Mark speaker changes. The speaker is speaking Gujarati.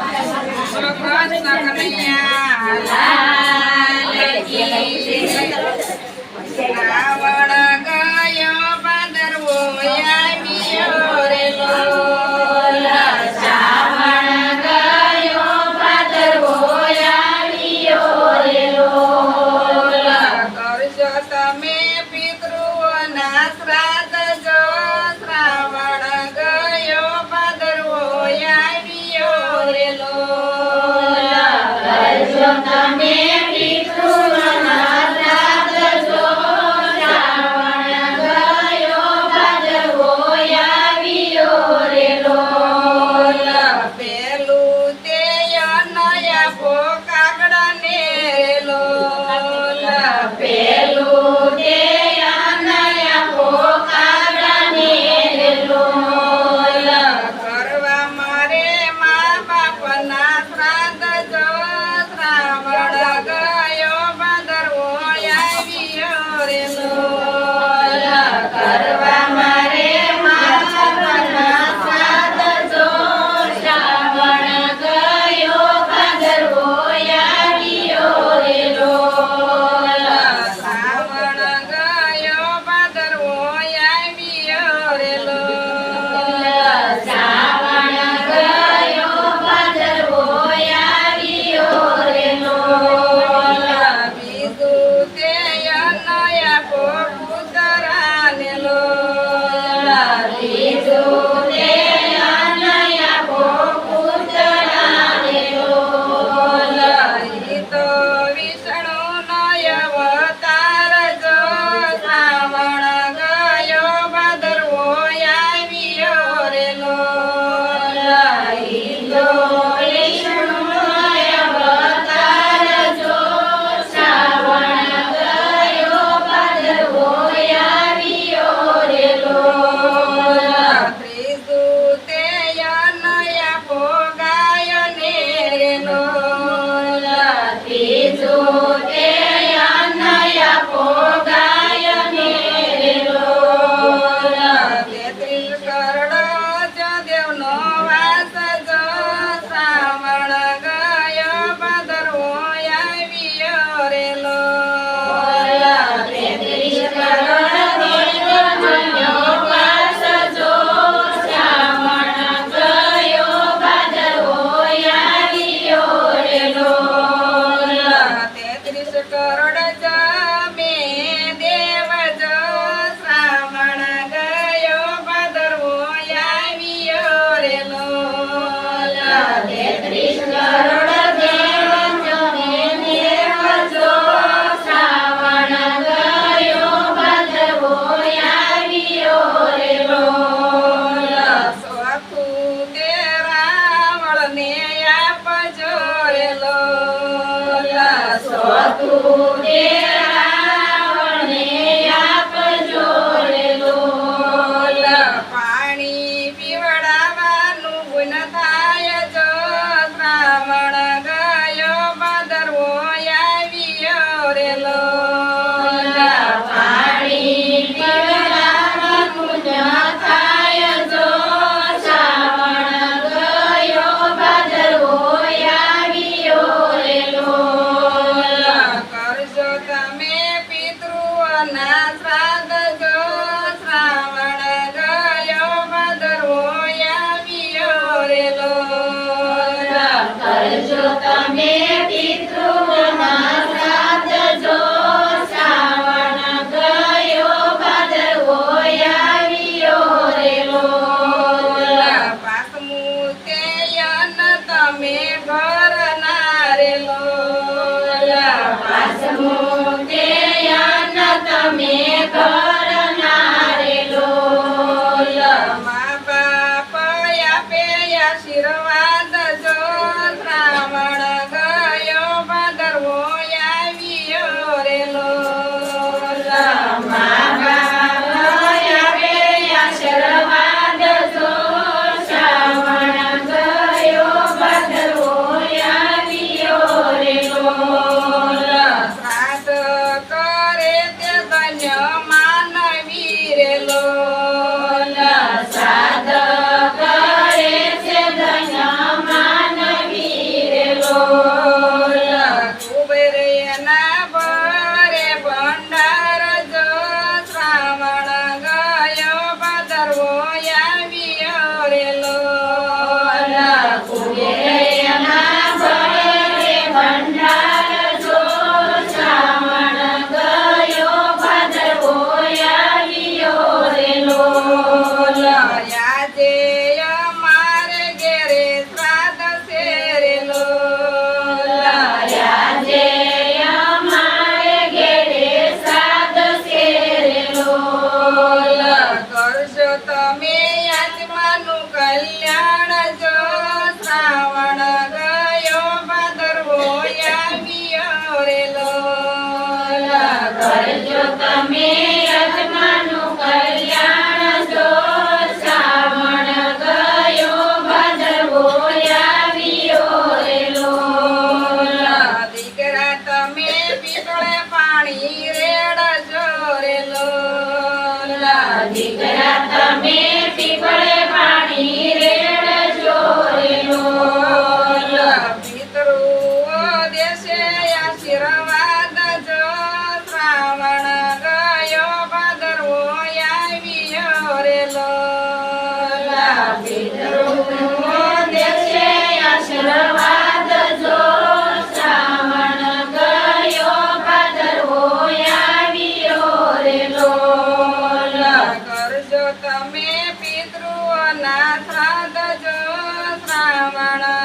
Speaker 1: કૃષ્ણ કનૈયા તમે પિતૃઓના સાથ જો શ્રાવણ ગયો ભાદરવો આવ્યો રેલો
Speaker 2: પાસમુકેયન તમે ભરનારેલો રેલો
Speaker 1: પાસમુકેયન તમે Ay, yo también. શ્રાવણ